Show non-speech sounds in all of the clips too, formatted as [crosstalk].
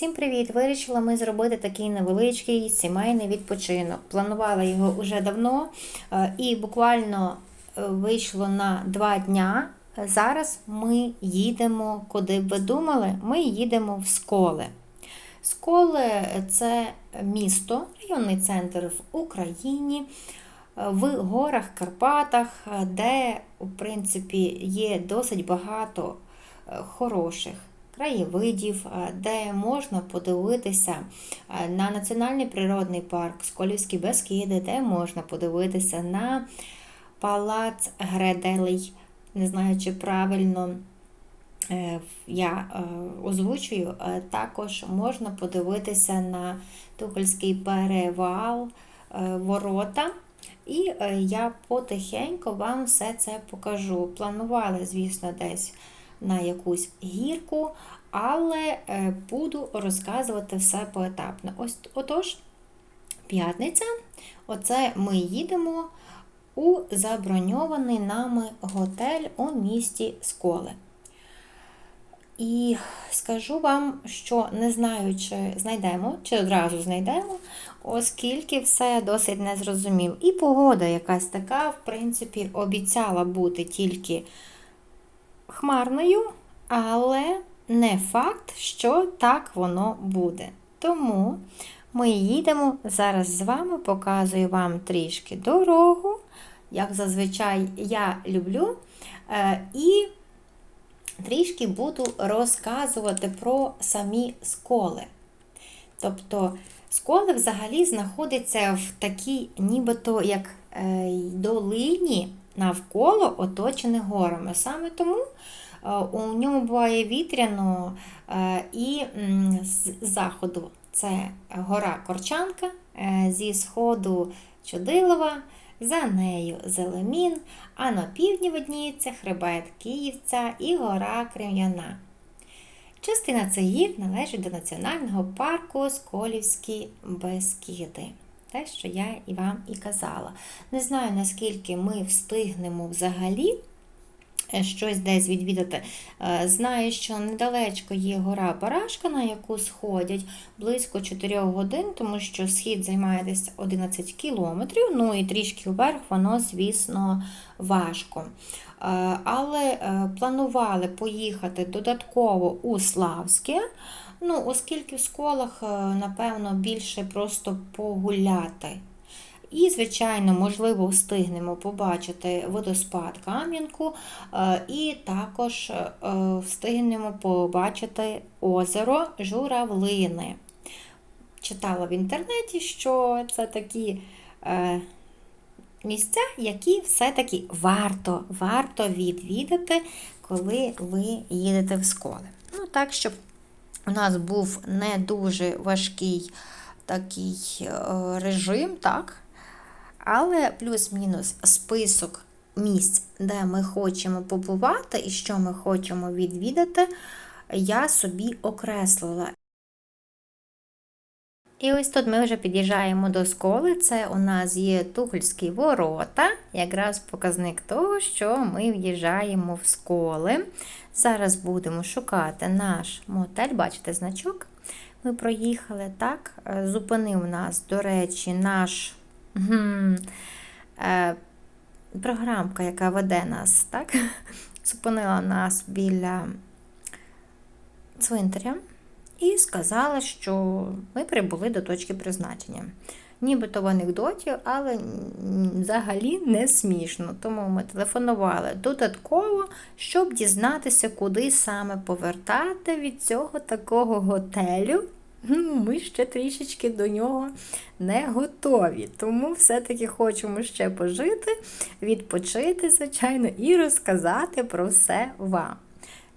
Всім привіт! Вирішила ми зробити такий невеличкий сімейний відпочинок. Планувала його вже давно е, і буквально е, вийшло на два дня. Зараз ми їдемо, куди б ви думали, ми їдемо в Сколи. Сколи це місто, районний центр в Україні, е, в горах Карпатах, де, в принципі, є досить багато хороших краєвидів, е, де можна подивитися е, на Національний природний парк Сколівські Бескиди, де можна подивитися на палац Гределей. Не знаю, чи правильно е, я озвучую. Також можна подивитися на Тухольський перевал, ворота. І я потихеньку вам все це покажу. Планували, звісно, десь на якусь гірку, але е, буду розказувати все поетапно. Ось отож, п'ятниця, оце ми їдемо у заброньований нами готель у місті Сколе. І скажу вам, що не знаю, чи знайдемо, чи одразу знайдемо, оскільки все досить незрозуміло. І погода якась така, в принципі, обіцяла бути тільки хмарною, але не факт, що так воно буде. Тому ми їдемо зараз з вами, показую вам трішки дорогу, як зазвичай я люблю. Е, І трішки буду розказувати про самі сколи. Тобто, сколи взагалі знаходяться в такій, нібито як е, долині навколо оточених горами. Саме тому е, у ньому буває вітряно е, і з заходу це гора Корчанка, е, зі сходу Чудилова, за нею Зелемін, а на півдні видніється хребет Київця і гора Крем'яна. Частина цих гір належить до національного парку Сколівські Бескіди. Те, що я і вам і казала. Не знаю, наскільки ми встигнемо взагалі е, щось десь відвідати. Е, Знаю, що недалечко є гора Барашка, на яку сходять близько 4 годин, тому що схід займає десь 11 кілометрів, ну і трішки вверх воно, звісно, важко. Е, Але планували поїхати додатково у Славське. Ну, оскільки в сколах, е, напевно, більше просто погуляти. І, звичайно, можливо, встигнемо побачити водоспад Кам'янку, е, і також е, встигнемо побачити озеро Журавлини. Читала в інтернеті, що це такі місця, які все-таки варто, варто відвідати, коли ви їдете в сколи. Ну, так, щоб у нас був не дуже важкий такий е, режим, так? Але плюс-мінус список місць, де ми хочемо побувати і що ми хочемо відвідати, я собі окреслила. І ось тут ми вже під'їжджаємо до сколи. Це у нас є Тухольські ворота, якраз показник того, що ми в'їжджаємо в сколи. Зараз будемо шукати наш мотель, бачите значок. Ми проїхали так. Е, Зупинив нас, до речі, наш гм, е, програмка, яка веде нас, так? [laughs] Зупинила нас біля цвинтаря і сказала, що ми прибули до точки призначення. Нібито в анекдоті, але взагалі не смішно. Тому ми телефонували додатково, щоб дізнатися, куди саме повертати від цього такого готелю. Ну, Ми ще трішечки до нього не готові. Тому все-таки хочемо ще пожити, відпочити, звичайно, і розказати про все вам.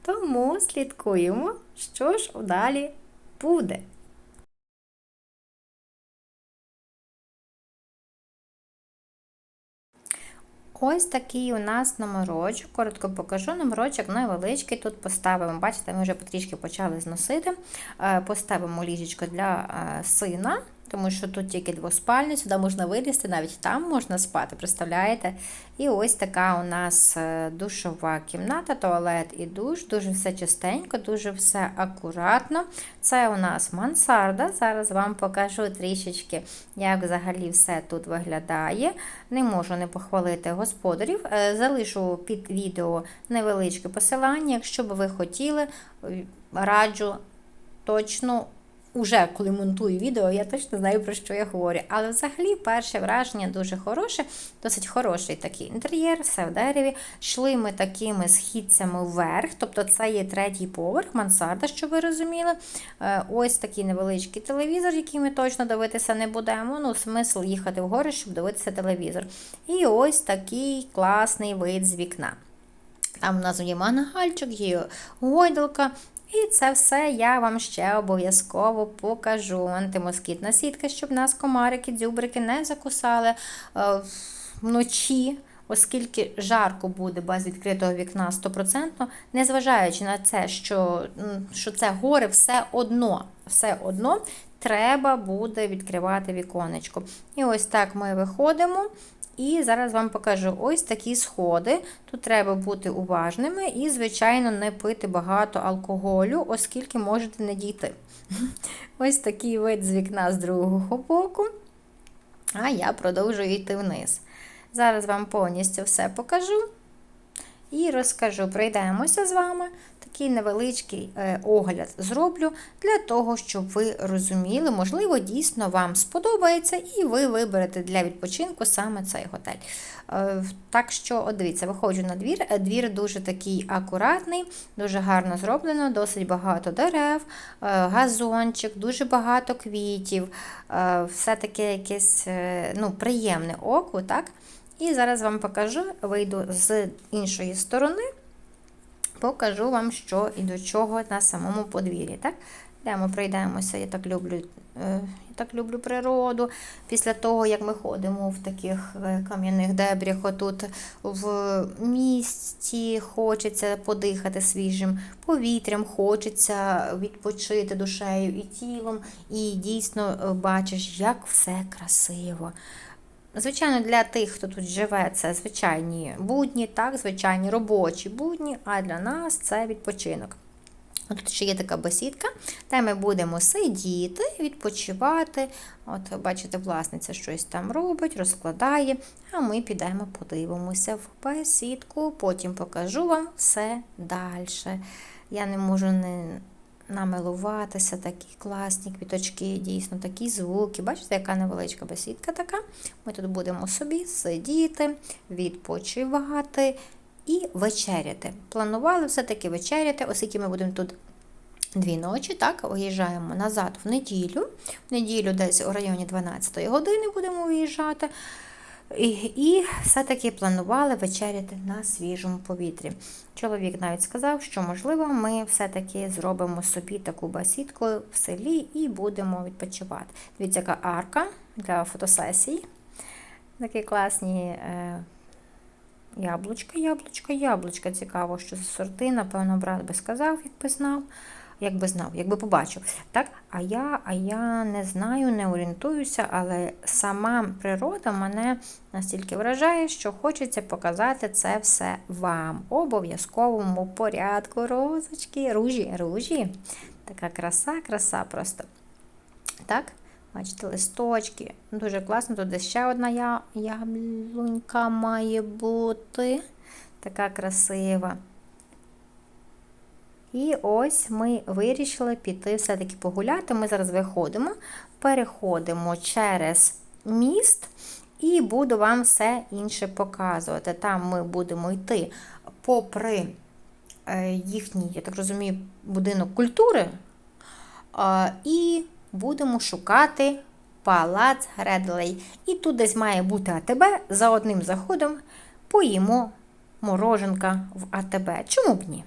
Тому слідкуємо, що ж далі буде. Ось такий у нас номерочок. Коротко покажу. Номерочок невеличкий. Тут поставимо, бачите, ми вже потрішки почали зносити. Е, Поставимо ліжечко для е, сина, тому що тут тільки двоспальня, сюди можна вилізти, навіть там можна спати, представляєте? І ось така у нас е, душова кімната, туалет і душ. Дуже все чистенько, дуже все акуратно. Це у нас мансарда. Зараз вам покажу трішечки, як взагалі все тут виглядає. Не можу не похвалити господарів. Е, залишу під відео невеличке посилання, якщо б ви хотіли, раджу точно. Уже коли монтую відео, я точно знаю, про що я говорю. Але взагалі перше враження дуже хороше, досить хороший такий інтер'єр, все в дереві. Йшли ми такими східцями вверх, тобто це є третій поверх, мансарда, щоб ви розуміли. Е, ось такий невеличкий телевізор, який ми точно дивитися не будемо. Ну, смисл їхати в щоб дивитися телевізор. І ось такий класний вид з вікна. Там у нас є мангальчик, є гойдалка, і це все я вам ще обов'язково покажу. Антимоскітна сітка, щоб нас комарики, дзюбрики не закусали е, вночі. Оскільки жарко буде без відкритого вікна 100%, незважаючи на це, що що це гори, все одно все одно треба буде відкривати віконечко. І ось так ми виходимо. І зараз вам покажу ось такі сходи. Тут треба бути уважними і, звичайно, не пити багато алкоголю, оскільки можете не дійти. [laughs] Ось такий вид з вікна з другого боку. А я продовжую йти вниз. Зараз вам повністю все покажу і розкажу. Пройдемося з вами такий невеличкий е, огляд зроблю для того, щоб ви розуміли, можливо, дійсно вам сподобається, і ви виберете для відпочинку саме цей готель. Е, так що, от дивіться, виходжу на двір. Е, двір дуже такий акуратний, дуже гарно зроблено, досить багато дерев, газончик, дуже багато квітів, все таке якесь ну, приємне око. так? І зараз вам покажу, вийду з іншої сторони покажу вам, що і до чого на самому подвір'ї. Так? Йдемо, пройдемося, я так люблю е, я так люблю природу. Після того, як ми ходимо в таких е, кам'яних дебрях, отут в місті хочеться подихати свіжим повітрям, хочеться відпочити душею і тілом, і дійсно е, бачиш, як все красиво. Звичайно, для тих, хто тут живе, це звичайні будні, так, звичайні робочі будні, а для нас це відпочинок. Тут ще є така бесідка, де ми будемо сидіти, відпочивати. От, Бачите, власниця щось там робить, розкладає, а ми підемо подивимося в бесідку, потім покажу вам все далі. Я не можу не намилуватися, такі класні квіточки, дійсно, такі звуки. Бачите, яка невеличка бесідка така. Ми тут будемо собі сидіти, відпочивати і вечеряти. Планували все-таки вечеряти, оскільки ми будемо тут. Дві ночі, так, виїжджаємо назад в неділю. В неділю десь у районі 12 години будемо виїжджати. І і все-таки планували вечеряти на свіжому повітрі. Чоловік навіть сказав, що, можливо, ми все-таки зробимо собі таку басідку в селі і будемо відпочивати. Дивіться, яка арка для фотосесій. Такі класні е, яблучка, яблучка, яблучка. Цікаво, що за сорти, напевно, брат би сказав, якби знав якби знав, якби побачив. Так? А я а я не знаю, не орієнтуюся, але сама природа мене настільки вражає, що хочеться показати це все вам. Обов'язковому порядку. Розочки, ружі, ружі. Така краса, краса просто. Так? Бачите, листочки. Дуже класно. Тут ще одна яблунька має бути. Така красива. І ось ми вирішили піти все-таки погуляти. Ми зараз виходимо, переходимо через міст і буду вам все інше показувати. Там ми будемо йти попри е, їхній, я так розумію, будинок культури. І будемо шукати палац Гредлей. І тут десь має бути АТБ. За одним заходом поїмо мороженка в АТБ. Чому б ні?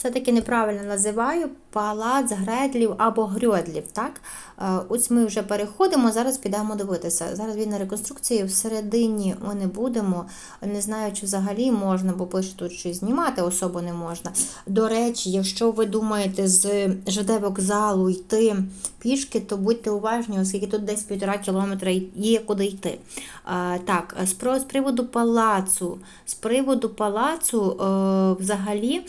Все-таки неправильно називаю палац гредлів або грьодлів. Так? Е, ось ми вже переходимо, зараз підемо дивитися. Зараз він на реконструкції всередині ми не будемо. Не знаю, чи взагалі можна, бо пише тут, що знімати особо не можна. До речі, якщо ви думаєте з ЖД вокзалу йти пішки, то будьте уважні, оскільки тут десь півтора кілометра є куди йти. А, Так, з приводу палацу, з приводу палацу, е, взагалі,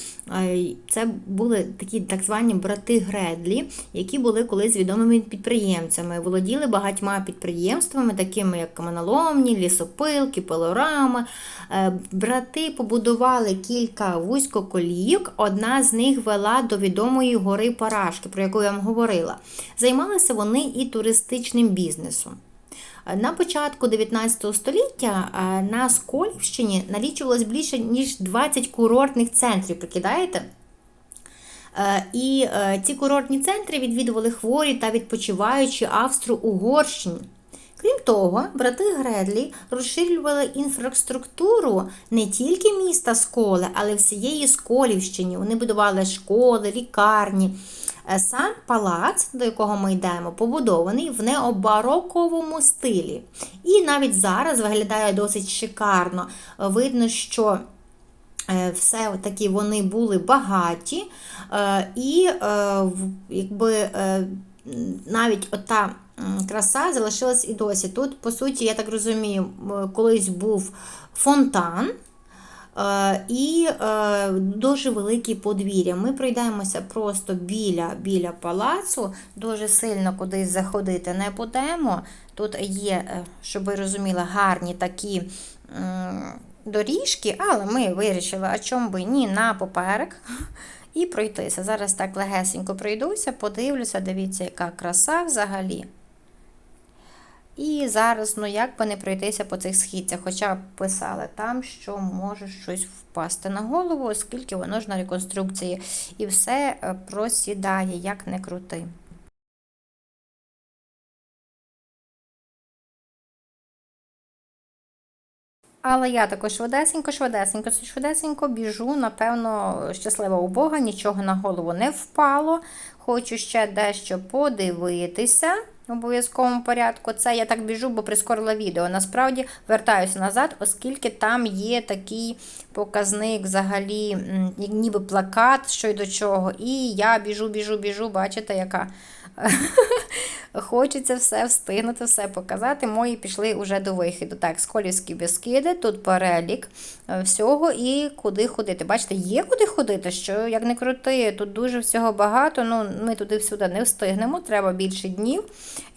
е, це були такі так звані брати Гредлі, які були колись відомими підприємцями, володіли багатьма підприємствами, такими як каменоломні, лісопилки, пилорами. Е, брати побудували кілька вузькоколійок, одна з них вела до відомої гори Парашки, про яку я вам говорила. Займалися вони і туристичним бізнесом. На початку 19 століття на Сколівщині налічувалось більше ніж 20 курортних центрів, прикидаєте? Е, і е, ці курортні центри відвідували хворі та відпочиваючі Австро-Угорщині. Крім того, брати Гредлі розширювали інфраструктуру не тільки міста Сколе, але всієї Сколівщини. Вони будували школи, лікарні. Е, сам палац, до якого ми йдемо, побудований в необароковому стилі. І навіть зараз виглядає досить шикарно. Видно, що е, все таки вони були багаті, е, і якби навіть ота краса залишилась і досі. Тут, по суті, я так розумію, колись був фонтан. Е, і е, дуже великі подвір'я. Ми пройдемося просто біля біля палацу, дуже сильно кудись заходити не будемо. Тут є, е, щоб ви розуміли, гарні такі доріжки, але ми вирішили, а чому би ні, на поперек. І пройтися. Зараз так легесенько пройдуся, подивлюся, дивіться, яка краса взагалі. І зараз, ну як би не пройтися по цих східцях, хоча писали там, що може щось впасти на голову, оскільки воно ж на реконструкції. І все е, просідає, як не крути. Але я також швидесенько, швидесенько, швидесенько біжу, напевно, щаслива у Бога, нічого на голову не впало. Хочу ще дещо подивитися в обов'язковому порядку. Це я так біжу, бо прискорила відео. Насправді вертаюся назад, оскільки там є такий показник, взагалі, ніби плакат, що й до чого. І я біжу, біжу, біжу, бачите, яка. [laughs] Хочеться все встигнути, все показати. Мої пішли вже до вихіду. Так, сколівські безкиди, тут перелік е, всього і куди ходити. Бачите, є куди ходити, що як не крути, тут дуже всього багато. ну Ми туди-сюди не встигнемо, треба більше днів.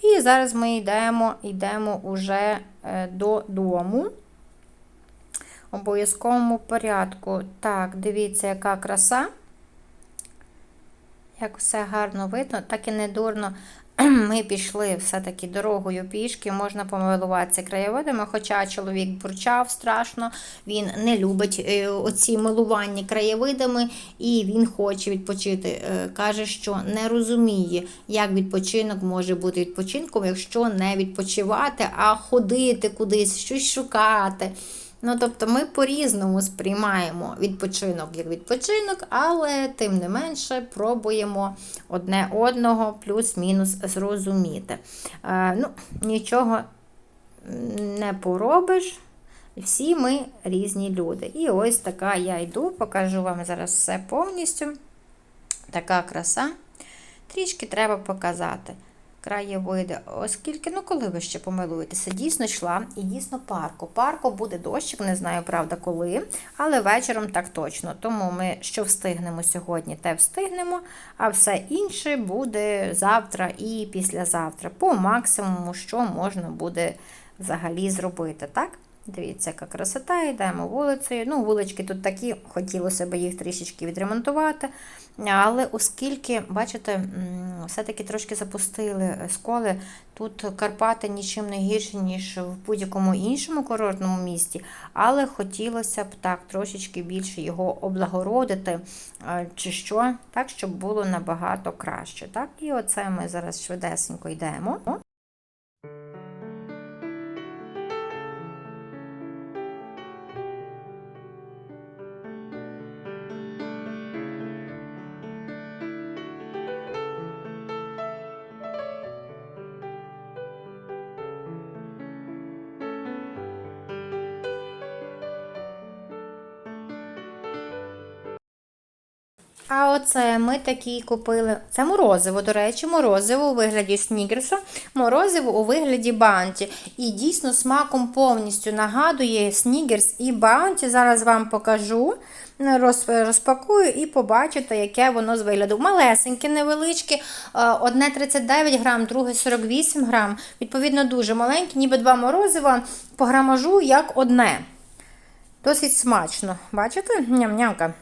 І зараз ми йдемо йдемо уже е, додому. Обов'язковому порядку. Так, дивіться, яка краса. Як все гарно видно, так і не дурно. [clears throat] Ми пішли все-таки дорогою пішки, можна помилуватися краєвидами, хоча чоловік бурчав страшно, він не любить е, оці милування краєвидами і він хоче відпочити. Е, каже, що не розуміє, як відпочинок може бути відпочинком, якщо не відпочивати, а ходити кудись, щось шукати. Ну, тобто ми по-різному сприймаємо відпочинок як відпочинок, але тим не менше пробуємо одне одного плюс-мінус зрозуміти. Е, ну, Нічого не поробиш. Всі ми різні люди. І ось така я йду, покажу вам зараз все повністю. Така краса. Трішки треба показати краєвиди, оскільки, ну коли ви ще помилуєтеся, дійсно йшла і дійсно парку. Парку буде дощик, не знаю, правда, коли, але вечором так точно. Тому ми що встигнемо сьогодні, те встигнемо, а все інше буде завтра і післязавтра. По максимуму, що можна буде взагалі зробити. так? Дивіться, яка красота, йдемо вулицею. Ну, вулички тут такі, хотілося б їх трішечки відремонтувати. Але оскільки, бачите, все-таки трошки запустили сколи, тут Карпати нічим не гірші, ніж в будь-якому іншому курортному місті, але хотілося б так трошечки більше його облагородити, чи що, так, щоб було набагато краще. Так? І оце ми зараз швидесенько йдемо. А оце ми такі купили. Це морозиво, до речі, морозиво у вигляді снігерса, морозиво у вигляді баунті. І дійсно смаком повністю нагадує снігерс і баунті. Зараз вам покажу, роз- розпакую і побачите, яке воно з вигляду. Малесеньке, невеличке, е, одне 39 грам, друге 48 грам. Відповідно, дуже маленьке, ніби два морозива по грамажу як одне. Досить смачно. Бачите? Ням-нямка.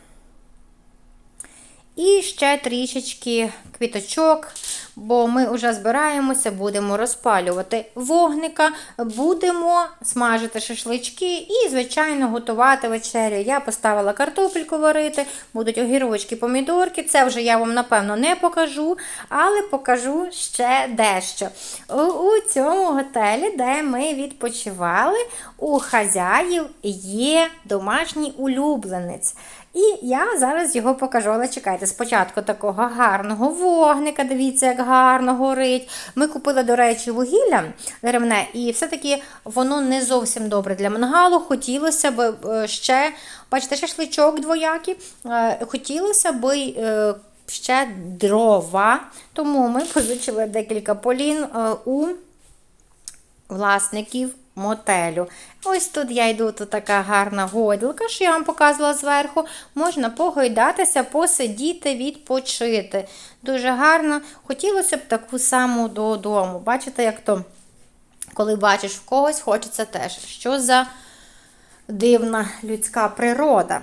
І ще трішечки квіточок, бо ми вже збираємося, будемо розпалювати вогника, будемо смажити шашлички і, звичайно, готувати вечерю. Я поставила картопельку варити, будуть огірочки, помідорки. Це вже я вам, напевно, не покажу, але покажу ще дещо. У, цьому готелі, де ми відпочивали, у хазяїв є домашній улюбленець. І я зараз його покажу. Але чекайте, спочатку такого гарного вогника, дивіться, як гарно горить. Ми купили, до речі, вугілля деревне, і все-таки воно не зовсім добре для мангалу. Хотілося б е, ще, бачите, шашличок двоякий. Е, Хотілося б е, ще дрова. Тому ми позичили декілька полін у власників мотелю. Ось тут я йду, тут така гарна гойдалка, що я вам показувала зверху. Можна погойдатися, посидіти, відпочити. Дуже гарно. Хотілося б таку саму додому. Бачите, як то, коли бачиш в когось, хочеться теж. Що за дивна людська природа.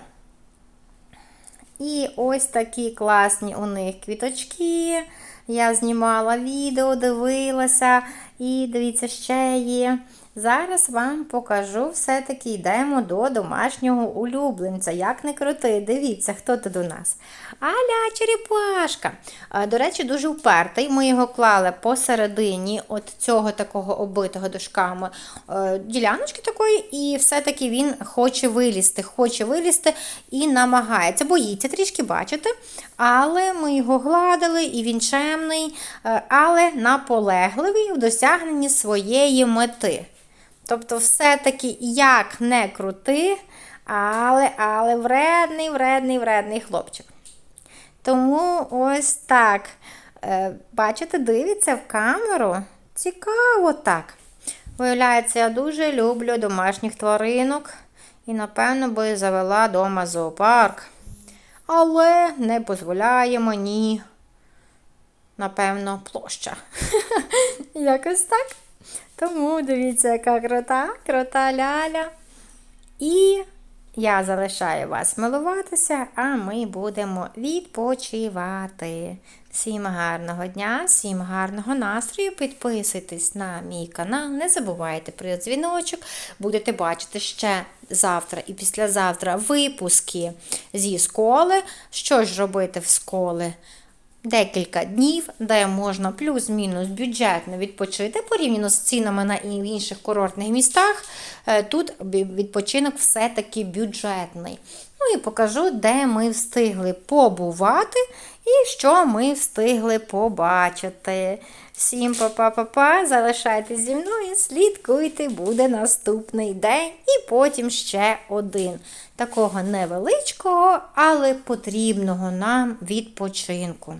І ось такі класні у них квіточки. Я знімала відео, дивилася, і дивіться, ще є. Зараз вам покажу, все-таки йдемо до домашнього улюбленця. Як не крути, дивіться, хто тут у нас. Аля черепашка. До речі, дуже впертий. Ми його клали посередині от цього такого оббитого дошками е, діляночки такої, і все-таки він хоче вилізти, хоче вилізти і намагається. Боїться трішки, бачите? Але ми його гладили, і він чемний, е, але наполегливий в досягненні своєї мети. Тобто, все-таки як не крути, але, але вредний, вредний, вредний хлопчик. Тому ось так. Е, Бачите, дивиться в камеру. Цікаво так. Виявляється, я дуже люблю домашніх тваринок і, напевно, би завела дома зоопарк. Але не дозволяє мені, напевно, площа. [laughs] Якось так. Тому дивіться, яка крута, крута ляля. І я залишаю вас милуватися, а ми будемо відпочивати. Всім гарного дня, всім гарного настрою. Підписуйтесь на мій канал, не забувайте про дзвіночок. Будете бачити ще завтра і післязавтра випуски зі школи. Що ж робити в школи? Декілька днів, де можна плюс-мінус бюджетно відпочити порівняно з цінами на інших курортних містах. Е, Тут відпочинок все-таки бюджетний. Ну і покажу, де ми встигли побувати і що ми встигли побачити. Всім па-па-па-па, залишайтесь зі мною, слідкуйте, буде наступний день і потім ще один. Такого невеличкого, але потрібного нам відпочинку.